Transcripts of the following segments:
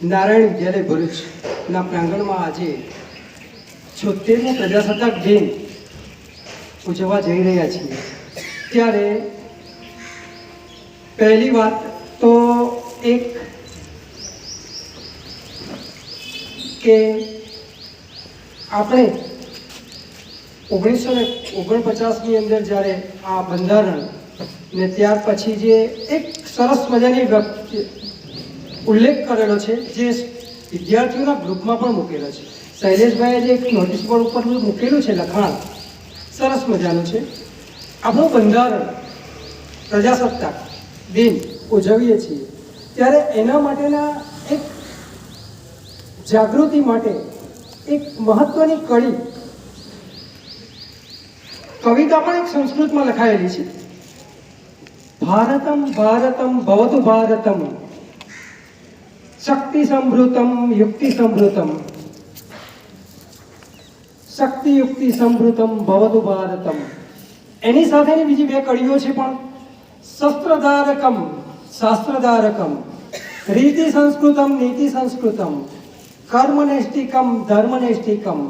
નારાયણ વિદ્યાલય ભરૂચના પ્રાંગણમાં આજે છોતેરમો પ્રજાસત્તાક દિન ઉજવવા જઈ રહ્યા છીએ. ત્યારે પહેલી વાત તો એક કે આપણે ઓગણીસો ને ઓગણપચાસની અંદર જ્યારે આ બંધારણ ને ત્યાર પછી જે એક સરસ મજાની ઉલ્લેખ કરેલો છે જે વિદ્યાર્થીઓના ગ્રુપમાં પણ મૂકેલો છે. શૈલેષભાઈએ જે એક નોટિસ બોર્ડ ઉપર મૂકેલું છે લખાણ. સરસ મજાનું છે. આપણું બંધારણ, પ્રજાસત્તાક દિન ઉજવીએ છીએ. ત્યારે એના માટેના એક જાગૃતિ માટે એક મહત્વની કડી કવિતા પણ એક સંસ્કૃતમાં લખાયેલી છે. ભારતમ ભારતમ ભવતુ ભારતમ. શક્તિ સંભૃતમ યુક્તિ સંભૃતમ શક્તિ યુક્તિ સંભૃતમ ભવતુ એની સાથેની બીજી બે કડીઓ છે પણ શસ્ત્રધારકમ, શાસ્ત્રધારકમ, રીતિ સંસ્કૃતમ, નીતિ સંસ્કૃતમ કર્મનિષ્ઠિકમ ધર્મનિષ્ઠિકમ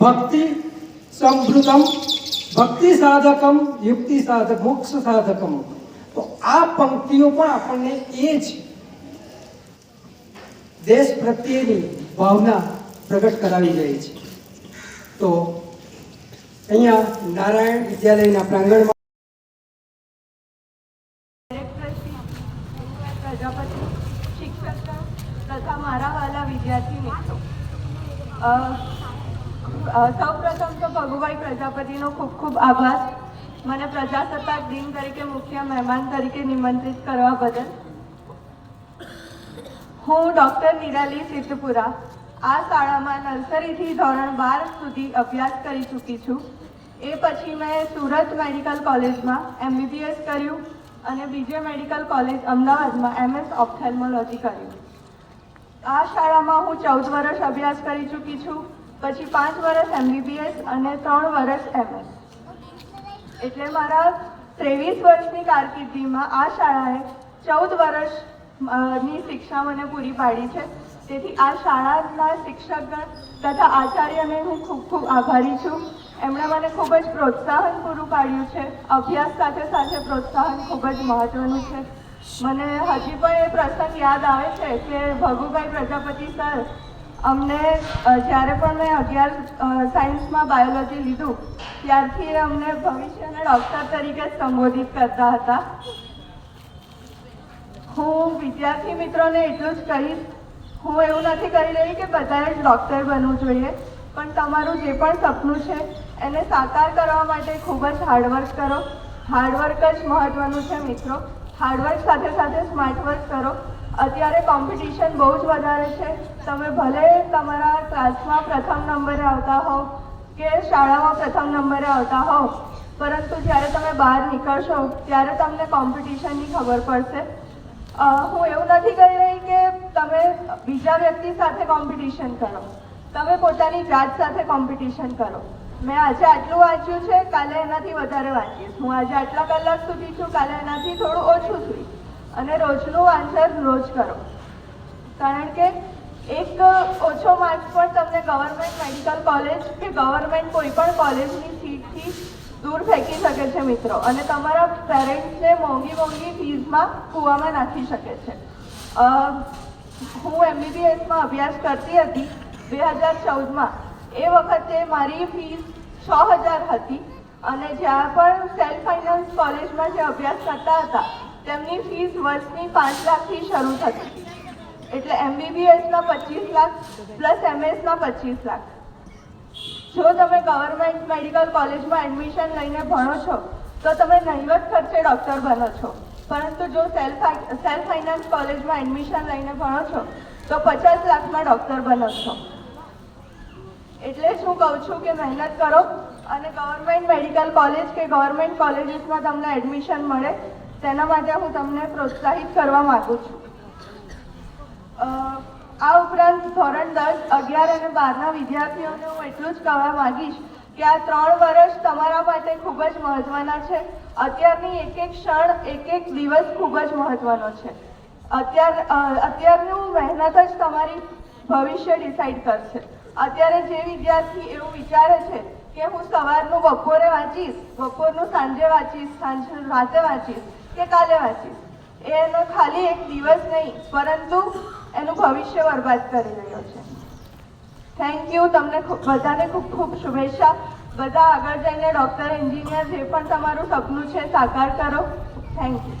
ભક્તિ સંભૃતમ, ભક્તિ સાધકમ, યુક્તિ સાધક, મોક્ષ સાધકમ. તો આ પંક્તિઓ પણ આપણને એ જ દેશ પ્રત્યેની ભાવના પ્રગટ કરાવી રહી છે. તો અહીંયા નારાયણ વિદ્યાલયના પ્રાંગણમાં તથા મારા વાલા વિદ્યાર્થી મિત્રો સૌપ્રથમ તો ભગુભાઈ પ્રજાપતિનો ખૂબ ખૂબ આભાર મને પ્રજાસત્તાક દિન તરીકે મુખ્ય મહેમાન તરીકે નિમંત્રિત કરવા બદલ હું ડૉક્ટર નિરાલી સિદ્ધપુરા આ શાળામાં નર્સરીથી ધોરણ બાર સુધી અભ્યાસ કરી ચૂકી છું. એ પછી મેં સુરત મેડિકલ કોલેજમાં એમબીબીએસ કર્યું અને બીજે મેડિકલ કોલેજ અમદાવાદમાં એમએસ ઓપ્થેલ્મોલોજી કર્યું. આ શાળામાં હું ચૌદ વર્ષ અભ્યાસ કરી ચૂકી છું, પછી પાંચ વર્ષ એમબીબીએસ અને ત્રણ વર્ષ એમએસ. એટલે મારા ત્રેવીસ વર્ષની કારકિર્દીમાં આ શાળાએ ચૌદ વર્ષ ની શિક્ષા મને પૂરી પાડી છે. તેથી આ શાળાના શિક્ષકગણ તથા આચાર્યને હું ખૂબ ખૂબ આભારી છું. એમણે મને ખૂબ જ પ્રોત્સાહન પૂરું પાડ્યું છે. અભ્યાસ સાથે સાથે પ્રોત્સાહન ખૂબ જ મહત્વનું છે. મને હજી પણ એ પ્રસંગ યાદ આવે છે કે ભગુભાઈ પ્રજાપતિ સર અમને જ્યારે પણ મેં અગિયાર સાયન્સમાં બાયોલોજી લીધું, ત્યારથી અમને ભવિષ્યના ડૉક્ટર તરીકે સંબોધિત કરતા હતા. હું વિદ્યાર્થી મિત્રોને એટલું જ કહીશ, હું એવું નથી કહી રહી કે બધાએ જ ડૉક્ટર બનવું જોઈએ, પણ તમારું જે પણ સપનું છે, એને સાકાર કરવા માટે ખૂબ જ હાર્ડવર્ક કરો. હાર્ડવર્ક જ મહત્ત્વનું છે મિત્રો. હાર્ડવર્ક સાથે સાથે સ્માર્ટ વર્ક કરો. અત્યારે કોમ્પિટિશન બહુ જ વધારે છે. તમે ભલે તમારા ક્લાસમાં પ્રથમ નંબરે આવતા હોવ કે શાળામાં પ્રથમ નંબરે આવતા હોવ, પરંતુ જ્યારે તમે બહાર નીકળશો ત્યારે તમને કોમ્પિટિશનની ખબર પડશે. હું એવું નથી કહી રહી કે તમે બીજા વ્યક્તિ સાથે કોમ્પિટિશન કરો. તમે પોતાની જાત સાથે કોમ્પિટિશન કરો. મેં આજે આટલું વાંચ્યું છે, કાલે એનાથી વધારે વાંચીશ. હું આજે આટલા કલાક સુધી છું, કાલે એનાથી થોડું ઓછું છું. અને રોજનું વાંચન રોજ કરો. કારણ કે એક ઓછો માર્ક્સ પણ તમને ગવર્મેન્ટ મેડિકલ કોલેજ કે ગવર્મેન્ટ કોઈ પણ કોલેજની દૂર ફેંકી શકે છે મિત્રો. અને તમારા પેરેન્ટ્સને મોંઘી મોંઘી ફીઝમાં કૂવામાં નાખી શકે છે. હું એમબીબીએસમાં અભ્યાસ કરતી હતી બે હજાર ચૌદમાં. એ વખતે મારી ફીસ છ હજાર હતી અને જ્યાં પણ સેલ્ફ ફાઇનાન્સ કોલેજમાં જે અભ્યાસ કરતા હતા, તેમની ફીસ વર્ષની પાંચ લાખથી શરૂ થતી. એટલે એમબીબીએસના પચીસ લાખ પ્લસ એમએસના પચીસ લાખ. જો તમે ગવર્મેન્ટ મેડિકલ કોલેજમાં એડમિશન લઈને ભણો છો, તો તમે નહીવત ખર્ચે ડૉક્ટર બનો છો. પરંતુ જો સેલ્ફ સેલ્ફ ફાઇનાન્સ કોલેજમાં એડમિશન લઈને ભણો છો, તો પચાસ લાખમાં ડૉક્ટર બનો છો. એટલે જ હું કહું છું કે મહેનત કરો અને ગવર્મેન્ટ મેડિકલ કોલેજ કે ગવર્મેન્ટ કોલેજીસમાં તમને એડમિશન મળે, તેના માટે હું તમને પ્રોત્સાહિત કરવા માગું છું. આ ઉપરાંત ધોરણ દસ, અગિયાર અને બારના વિદ્યાર્થીઓને હું એટલું જ કહેવા માંગીશ કે આ ત્રણ વર્ષ તમારા માટે ખૂબ જ મહત્વના છે. અત્યારની એક એક ક્ષણ, એક એક દિવસ ખૂબ જ મહત્વનો છે. અત્યાર અત્યારનું મહેનત જ તમારી ભવિષ્ય ડિસાઈડ કરશે. અત્યારે જે વિદ્યાર્થી એવું વિચારે છે કે હું સવારનું બપોરે વાંચીશ, બપોરનું સાંજે વાંચીશ, સાંજે રાતે વાંચીશ કે કાલે વાંચીશ, એનો ખાલી એક દિવસ નહીં, પરંતુ એનું ભવિષ્ય બરબાદ કરી રહ્યો છે. થેન્ક યુ તમને બધાને ખૂબ ખૂબ શુભેચ્છા. બધા આગળ જઈને ડૉક્ટર એન્જિનિયર જે પણ તમારું સપનું છે, સાકાર કરો. Thank you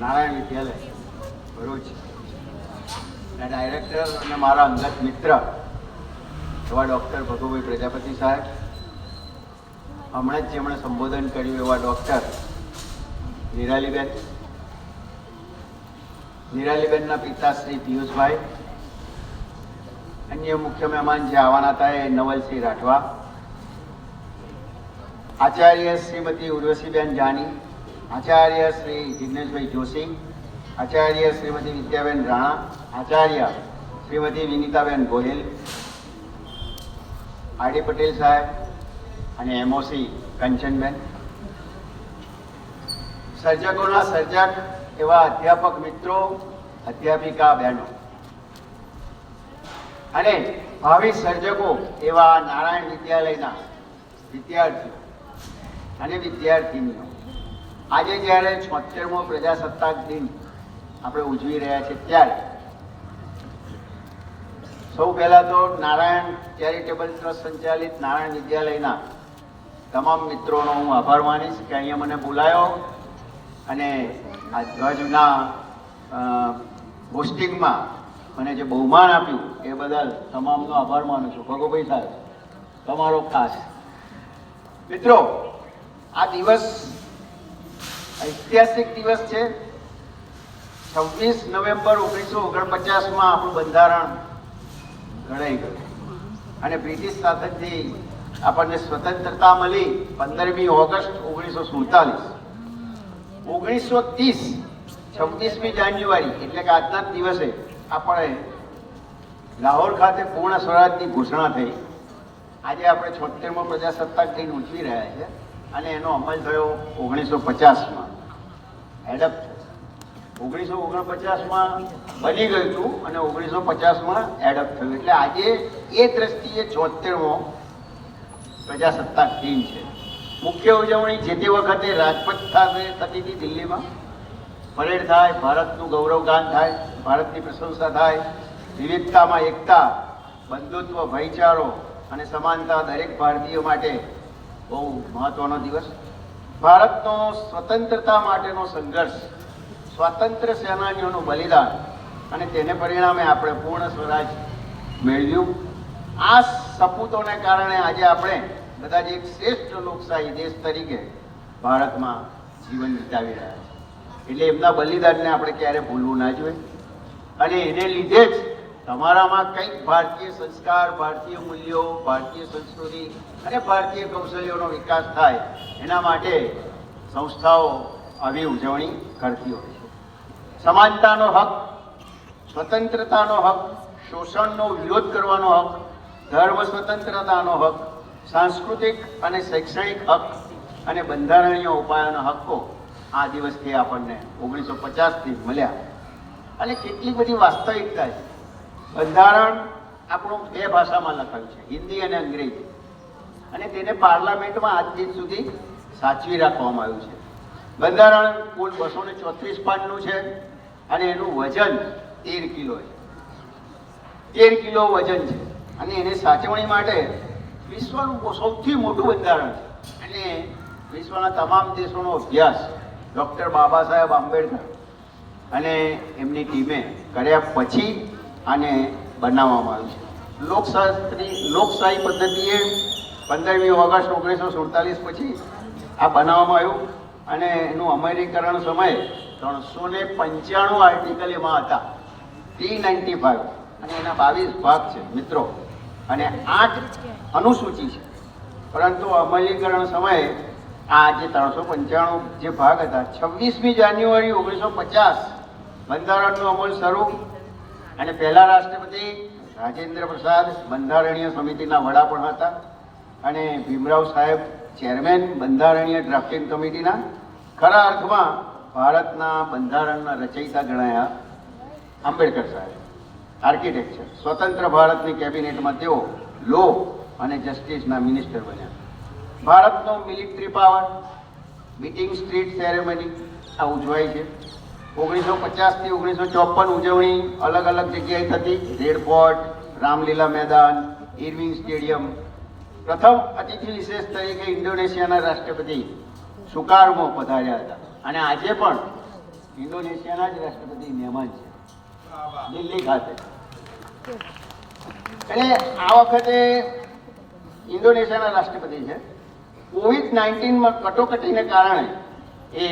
Narayan Vidyalaya, Bharuch. ના ડાયરેક્ટર અને મારા અંગત મિત્ર, એવા ડૉક્ટર ભગુભાઈ પ્રજાપતિ સાહેબ. હમણાં જ જેમણે સંબોધન કર્યું એવા ડૉક્ટર નિરાલીબેન. નિરાલીબેનના પિતા શ્રી પિયુષભાઈ, અન્ય મુખ્ય મહેમાન જે આવવાના હતા એ નવલસિંહ રાઠવા, આચાર્ય શ્રીમતી ઉર્વશીબેન જાની, આચાર્ય શ્રી જિગ્નેશભાઈ જોશી, આચાર્ય શ્રીમતી વિદ્યાબેન રાણા, આચાર્ય શ્રીમતી વિનીતાબેન ગોહિલ આરડી પટેલ સાહેબ અને એમઓસી કંચનબેન. સર્જકોના સર્જક એવા અધ્યાપક મિત્રો, અધ્યાપિકા બહેનો. અને ભાવિ સર્જકો એવા નારાયણ વિદ્યાલયના વિદ્યાર્થીઓ અને વિદ્યાર્થીનીઓ. આજે જ્યારે છોતેરમો પ્રજાસત્તાક દિન આપણે ઉજવી રહ્યા છીએ ત્યારે, સૌ પહેલાં તો નારાયણ ચેરિટેબલ ટ્રસ્ટ સંચાલિત નારાયણ વિદ્યાલયના તમામ મિત્રોનો હું આભાર માનીશ કે અહીંયા મને બોલાયો અને આ ધ્વજના હોસ્ટિંગમાં મને જે બહુમાન આપ્યું, એ બદલ તમામનો આભાર માનું છું. ભગુભાઈ સાહેબ, તમારો ખાસ. મિત્રો, આ દિવસ ઐતિહાસિક દિવસ છે. છવ્વીસ નવેમ્બર ઓગણીસો ઓગણપચાસમાં આપણું બંધારણ ઘડાઈ ગયું. અને બ્રિટિશ શાસનથી આપણને સ્વતંત્રતા મળી પંદરમી ઓગસ્ટ ઓગણીસો સુડતાલીસ. ઓગણીસો ત્રીસ છવ્વીસમી જાન્યુઆરી, એટલે કે આજના દિવસે આપણે લાહોર ખાતે પૂર્ણ સ્વરાજની ઘોષણા થઈ. આજે આપણે છોતેરમો પ્રજાસત્તાક દિન ઉજવી રહ્યા છે અને એનો અમલ થયો ઓગણીસો પચાસમાં એડપ્ટ ઓગણીસો ઓગણપચાસમાં બની ગયું હતું અને ઓગણીસો પચાસમાં એડપ્ટ થયું. એટલે આજે એ દ્રષ્ટિએ છોતેરમો પ્રજાસત્તાક દિન છે. મુખ્ય ઉજવણી જે તે વખતે રાજપથ ખાતે થતી હતી દિલ્હીમાં. પરેડ થાય, ભારતનું ગૌરવગાન થાય, ભારતની પ્રશંસા થાય, વિવિધતામાં એકતા, બંધુત્વ, ભાઈચારો અને સમાનતા દરેક ભારતીય માટે બહુ મહત્વનો દિવસ. ભારતનો સ્વતંત્રતા માટેનો સંઘર્ષ સ્વાતંત્ર્ય સેનાનીઓનું બલિદાન અને તેને પરિણામે આપણે પૂર્ણ સ્વરાજ મેળવ્યું. આ સપૂતોને કારણે આજે આપણે કદાચ એક શ્રેષ્ઠ લોકશાહી દેશ તરીકે ભારતમાં જીવન વિતાવી રહ્યા છે. એટલે એમના બલિદાનને આપણે ક્યારે ભૂલવું ના જોઈએ. અને એને લીધે જ તમારામાં કંઈક ભારતીય સંસ્કાર, ભારતીય મૂલ્યો, ભારતીય સંસ્કૃતિ અને ભારતીય કૌશલ્યોનો વિકાસ થાય, એના માટે સંસ્થાઓ આવી ઉજવણી કરતી હોય છે. સમાનતાનો હક, સ્વતંત્રતાનો હક, શોષણનો વિરોધ કરવાનો હક, ધર્મ સ્વતંત્રતાનો હક સાંસ્કૃતિક અને શૈક્ષણિક હક અને બંધારણીય ઉપાયોના હક્કો આ દિવસથી આપણને ઓગણીસો પચાસથી મળ્યા. અને કેટલી બધી વાસ્તવિકતા છે. બંધારણ આપણું બે ભાષામાં લખાયું છે, હિન્દી અને અંગ્રેજી. અને તેને પાર્લામેન્ટમાં આજ દિન સુધી સાચવી રાખવામાં આવ્યું છે. બંધારણ કુલ બસો ને ચોત્રીસ પાનનું છે અને એનું વજન તેર કિલો છે. તેર કિલો વજન છે. અને એને સાચવણી માટે વિશ્વનું સૌથી મોટું બંધારણ છે. અને વિશ્વના તમામ દેશોનો અભ્યાસ ડૉક્ટર બાબા સાહેબ આંબેડકર અને એમની ટીમે કર્યા પછી આને બનાવવામાં આવ્યું છે. લોકશાસ્ત્રી લોકશાહી પદ્ધતિએ પંદરમી ઓગસ્ટ ઓગણીસો સુડતાલીસ પછી આ બનાવવામાં આવ્યું અને એનું અમલીકરણ સમયે ત્રણસો ને પંચાણું આર્ટિકલ એમાં હતા. ટી નાઇન્ટી ફાઇવ અને એના બાવીસ ભાગ છે. મિત્રો અને આઠ અનુસૂચિ છે. પરંતુ અમલીકરણ સમયે આ જે ત્રણસો પંચાણું જે ભાગ હતા, છવ્વીસમી જાન્યુઆરી ઓગણીસો પચાસ બંધારણનો અમલ શરૂ અને પહેલા રાષ્ટ્રપતિ રાજેન્દ્ર પ્રસાદ બંધારણીય સમિતિના વડા પણ હતા અને ભીમરાવ સાહેબ ચેરમેન બંધારણીય ડ્રાફ્ટિંગ કમિટીના. ખરા અર્થમાં ભારતના બંધારણના રચયિતા ગણાયા આંબેડકર સાહેબ. આર્કિટેક્ચર. સ્વતંત્ર ભારતની કેબિનેટમાં તેઓ લો અને જસ્ટિસના મિનિસ્ટર બન્યા. ભારતનો military power beating retreat ceremony આ ઉજવાય છે. ઓગણીસો પચાસથી ઓગણીસો ચોપન ઉજવણી અલગ અલગ જગ્યાએ થતી. રેડ ફોર્ટ રામલીલા મેદાન ઇરવિંગ સ્ટેડિયમ પ્રથમ અતિથિ વિશેષ તરીકે ઇન્ડોનેશિયાના રાષ્ટ્રપતિ સુકારમો પધાર્યા હતા. અને આજે પણ ઇન્ડોનેશિયાના જ રાષ્ટ્રપતિ મહેમાન છે. દિલ્હી ખાતે. એટલે આ વખતે ઇન્ડોનેશિયાના રાષ્ટ્રપતિ છે. કોવિડ નાઇન્ટીનમાં કટોકટીને કારણે એ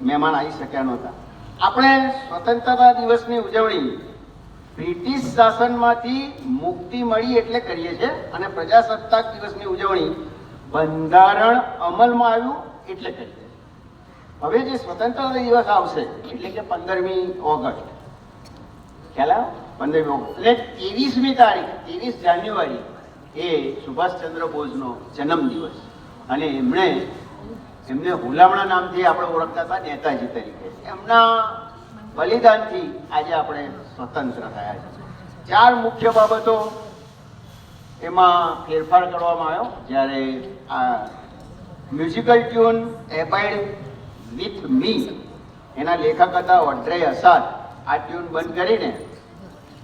મહેમાન આવી શક્યા નહોતા. આપણે સ્વતંત્રતા દિવસની ઉજવણી બ્રિટિશ શાસનમાંથી મુક્તિ મળી એટલે કરીએ છીએ અને પ્રજાસત્તાક દિવસની ઉજવણી બંધારણ અમલમાં આવ્યું એટલે કરીએ હવે જે સ્વતંત્રતા દિવસ આવશે એટલે કે પંદરમી ઓગસ્ટ ખ્યાલ આવ્યો? પંદરમી ઓગસ્ટ. એટલે ત્રેવીસમી તારીખ, ત્રેવીસ જાન્યુઆરી એ સુભાષચંદ્ર બોઝનો જન્મદિવસ. અને એમણે, એમને હુલામણા નામથી આપણે ઓળખતા હતા નેતાજી તરીકે. એમના બલિદાનથી આજે આપણે સ્વતંત્ર થયા છે. ચાર મુખ્ય બાબતો એમાં ફેરફાર કરવામાં આવ્યો. જ્યારે આ musical tune, abide with me, એના લેખક હતા ઓડ્રે અસાદ. આ ટ્યુન બંધ કરીને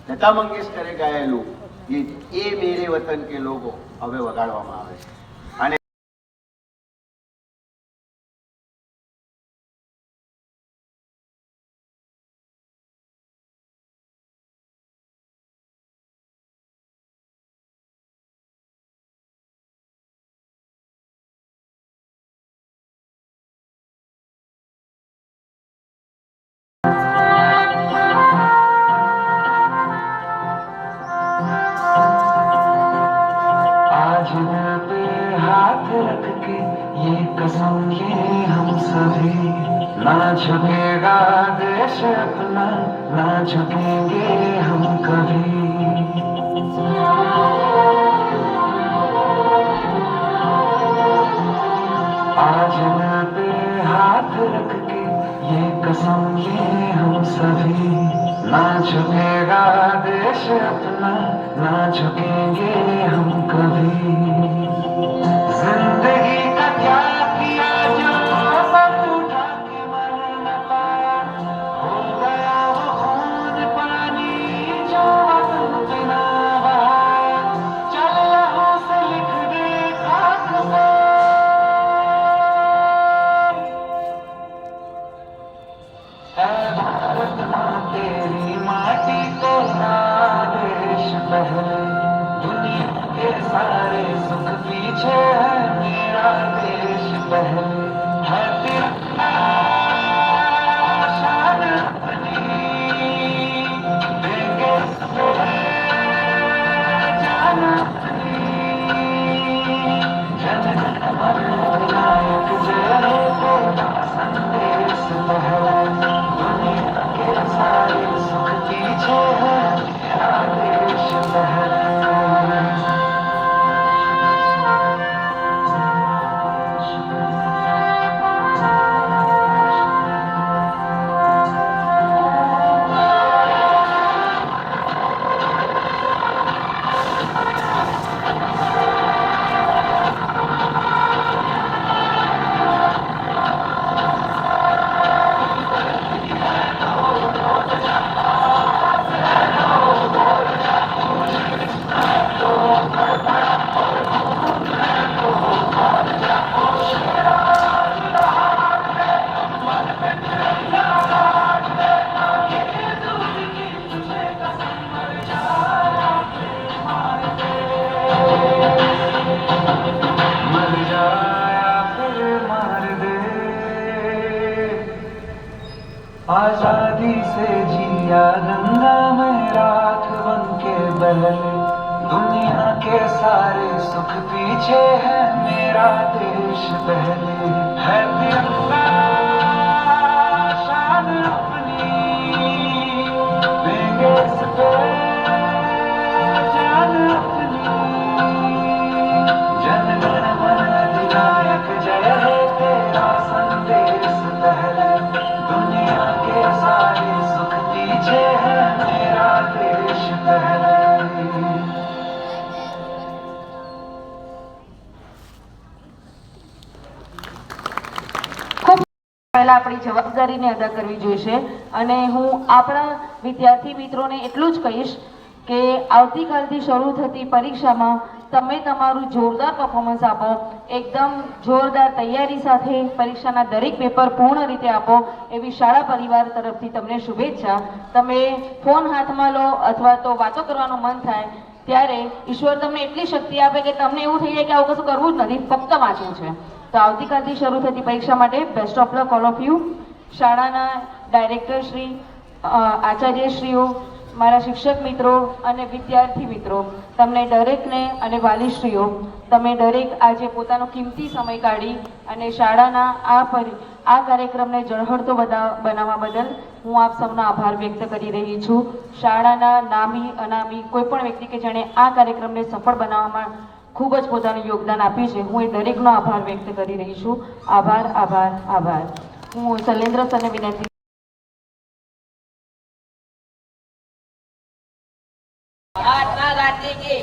લતા મંગેશકરે ગાયેલું ગીત, એ મેરે વતન કે લોકો હવે વગાડવામાં આવે છે. ना झुकेगा देश अपना ना झुकेंगे हम कभी आज दिल पे हाथ रख के ये कसम ये हम सभी ना झुकेगा देश अपना ना झुकेंगे पीछे है मेरा देश पहले જવાબદારીને અદા કરવી જોઈશે. અને હું આપણા વિદ્યાર્થી મિત્રોને એટલું જ કહીશ કે આવતીકાલથી શરૂ થતી પરીક્ષામાં તમે તમારું જોરદાર પરફોર્મન્સ આપો, એકદમ જોરદાર તૈયારી સાથે પરીક્ષાના દરેક પેપર પૂર્ણ રીતે આપો એવી શાળા પરિવાર તરફથી તમને શુભેચ્છા. તમે ફોન હાથમાં લો અથવા તો વાતો કરવાનું મન થાય, ત્યારે ઈશ્વર તમને એટલી શક્તિ આપે કે તમને એવું થઈ જાય કે આવું કશું કરવું જ નથી, ફક્ત વાંચવું છે. તો આવતીકાલથી શરૂ થતી પરીક્ષા માટે best of luck all of you શાળાના ડાયરેક્ટર શ્રી આચાર્યશ્રીઓ, મારા શિક્ષક મિત્રો અને વિદ્યાર્થી મિત્રો, તમને દરેકને અને વાલીશ્રીઓ, તમે દરેક આજે પોતાનો કિંમતી સમય કાઢી અને શાળાના આ પરિ, આ કાર્યક્રમને જળહળતો બધા બનાવવા બદલ હું આપ સૌનો આભાર વ્યક્ત કરી રહી છું. શાળાના નામી, અનામી કોઈપણ વ્યક્તિ કે જેણે આ કાર્યક્રમને સફળ બનાવવામાં ખૂબ જ પોતાનું યોગદાન આપ્યું છે, હું એ દરેકનો આભાર વ્યક્ત કરી રહી છું. આભાર આભાર આભાર. હું શૈલેન્દ્ર સરને વિનંતી જય